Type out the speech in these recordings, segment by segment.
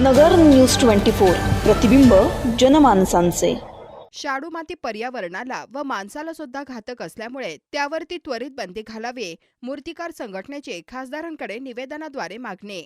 नगर news twenty four प्रतिबिंब जनमानसांचे. शाडू माती पर्यावरणाला व माणसाला सुद्धा घातक असल्यामुळे त्यावरती त्वरित बंदी घालावी मूर्तिकार संघटनेचे खासदारांकडे निवेदनाद्वारे मागणे.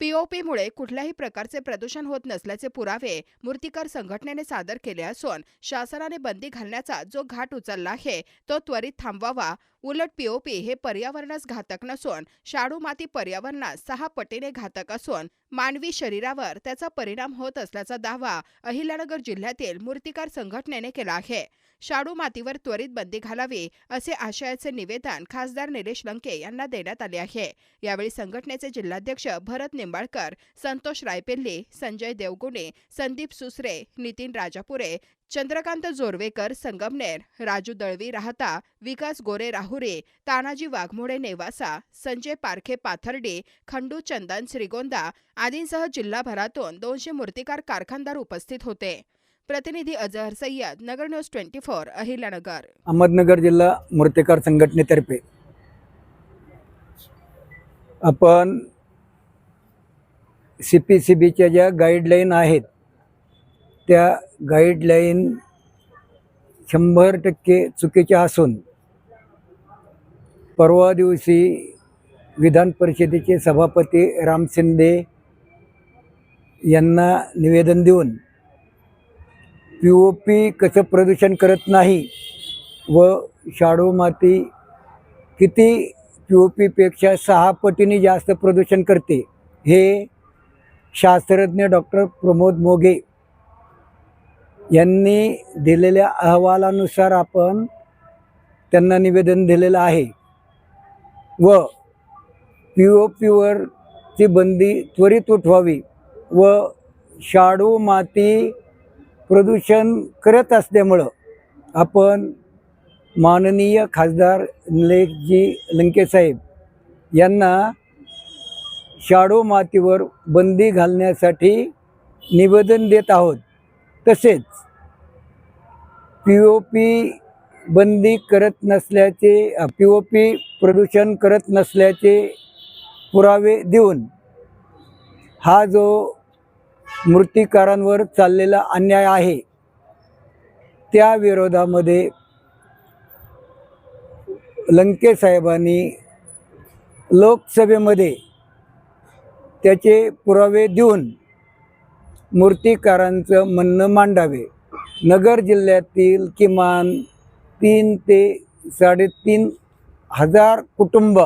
पीओपीमुळे कुठल्याही प्रकारचे प्रदूषण होत नसल्याचे पुरावे मूर्तिकार संघटनेने सादर केले असून शासनाने बंदी घालण्याचा जो घाट उचलला आहे तो त्वरित थांबवावा उलट पीओपी हे पर्यावरणास घातक नसून शाडू माती पर्यावरणास सहा पटीने घातक असून मानवी शरीरावर त्याचा परिणाम होत असल्याचा दावा अहिल्यानगर जिल्ह्यातील मूर्तिकार संघटनेने केला आहे. शाडू मातीवर त्वरित बंदी घालावी असे आशयाचे निवेदन खासदार निलेश लंके यांना देण्यात आले आहे. यावेळी संघटनेचे जिल्हाध्यक्ष भरत निंबाळकर संतोष रायपेल्ली संजय देवगुणे संदीप सुसरे नितीन राजापुरे चंद्रकांत जोरवेकर संगमनेर राजू दळवी राहता विकास गोरे राहुरे तानाजी वाघमोडे नेवासा संजय पारखे पाथर्डे खंडू चंदन श्रीगोंदा आदींसह जिल्हाभरातून दोनशे मूर्तिकार कारखानदार उपस्थित होते. प्रतिनिधी Azhar Sayyad Nagar news twenty four Ahilyanagar. Ahmednagar जिल्हा मूर्तिकार संघटनेतर्फे. आपण सी पी सी बीच्या ज्या गाईडलाईन आहेत त्या गाईडलाईन शंभर टक्के चुकीच्या असून परवा दिवशी विधान परिषदेचे सभापती राम शिंदे यांना निवेदन देऊन पी ओ पी कसं प्रदूषण करत नाही व शाडू माती किती पी ओ पीपेक्षा सहा पटीने जास्त प्रदूषण करते हे शास्त्रज्ञ डॉक्टर प्रमोद मोघे यांनी दिलेल्या अहवालानुसार आपण त्यांना निवेदन दिलेलं आहे. व पी ओ पीवरची बंदी त्वरित उठवावी व शाडू माती प्रदूषण करत असल्यामुळं आपण माननीय खासदार लेखजी लंकेसाहेब यांना शाडू मातीवर बंदी घालण्यासाठी निवेदन देत आहोत. तसेच पी ओ पी बंदी करत नसल्याचे पी ओ पी प्रदूषण करत नसल्याचे पुरावे देऊन हा जो मूर्तिकारांवर चाललेला अन्याय आहे त्या विरोधामध्ये लंके साहेबांनी लोकसभेमध्ये त्याचे पुरावे देऊन मूर्तिकारांचं म्हणणं मांडावे. नगर जिल्ह्यातील किमान तीन ते साडेतीन हजार कुटुंब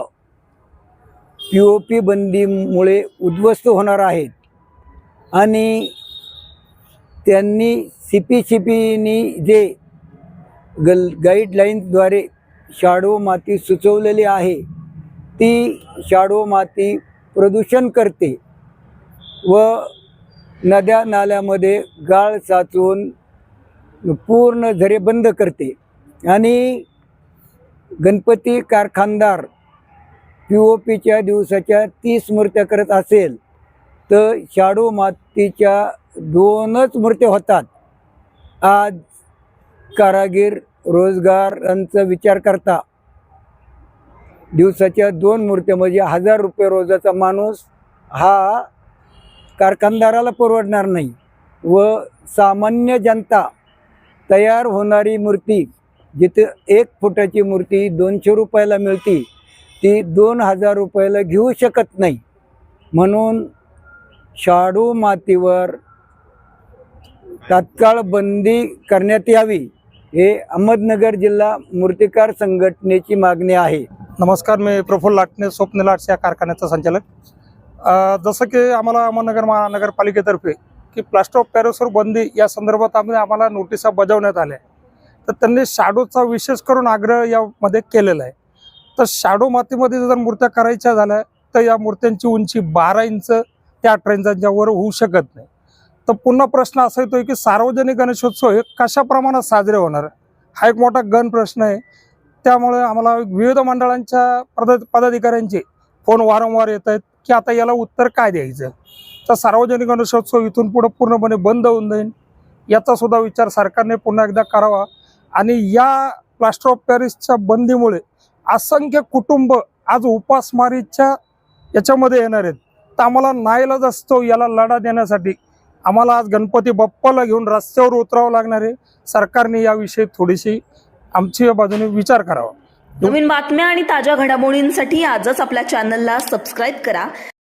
पी ओ पी बंदीमुळे उद्ध्वस्त होणार आहेत. आणि त्यांनी सी पी सी पीनी जे गल गाईडलाईन्सद्वारे शाडो माती सुचवलेली आहे ती शाडो माती प्रदूषण करते व नद्या नाल्यामध्ये गाळ साचवून पूर्ण झरे बंद करते. आणि गणपती कारखानदार पी ओ पीच्या दिवसाच्या तीस मूर्त्या करत असेल तर शाडू मातीच्या दोनच मूर्त्या होतात. आज कारागीर रोजगारांचा विचार करता दिवसाच्या दोन मूर्त्या म्हणजे हजार रुपये रोजाचा माणूस हा कारखानदाराला परवडणार नाही. व सामान्य जनता तयार होणारी मूर्ती जिथे एक फुटाची मूर्ती दोनशे रुपयाला मिळती ती दोन हजार रुपयाला घेऊ शकत नाही. म्हणून शाडू मातीवर तात्काळ बंदी करण्यात यावी हे अहमदनगर जिल्हा मूर्तिकार संघटनेची मागणी आहे. नमस्कार मी प्रफुल्ल लाटणे स्वप्न लाट्स या कारखान्याचा संचालक. जसं की आम्हाला अहमदनगर महानगरपालिकेतर्फे की प्लास्टर ऑफ पॅरिसवर बंदी या संदर्भात आम्ही आम्हाला नोटिसा बजावण्यात आल्या तर त्यांनी शाडोचा विशेष करून आग्रह यामध्ये केलेला आहे. तर शाडो मातीमध्ये जर मूर्त्या करायच्या झाल्या तर या मूर्त्यांची उंची बारा इंच ते अठरा इंचांच्या वर होऊ शकत नाही. तर पुन्हा प्रश्न असा येतोय की सार्वजनिक गणेशोत्सव हे कशा प्रमाणात साजरे होणार? हा एक मोठा गण प्रश्न आहे. त्यामुळे आम्हाला विविध मंडळांच्या पद पदाधिकाऱ्यांचे फोन वारंवार येत आहेत की आता याला उत्तर काय द्यायचं? तर सार्वजनिक गणेशोत्सव इथून पुढे पूर्णपणे बंद होऊन जाईल याचा सुद्धा विचार सरकारने पुन्हा एकदा करावा. आणि या प्लास्टर ऑफ पॅरिसच्या बंदीमुळे असंख्य कुटुंब आज उपासमारीच्या याच्यामध्ये येणार आहेत. तर आम्हाला नाईलाज असतो याला लढा देण्यासाठी. आम्हाला आज गणपती बाप्पाला घेऊन रस्त्यावर उतरावं लागणार आहे. सरकारने याविषयी थोडीशी आमची बाजूने विचार करावा. नवीन बातम्या आणि ताज्या घडामोडींसाठी आजच आपल्या चॅनलला सबस्क्राईब करा.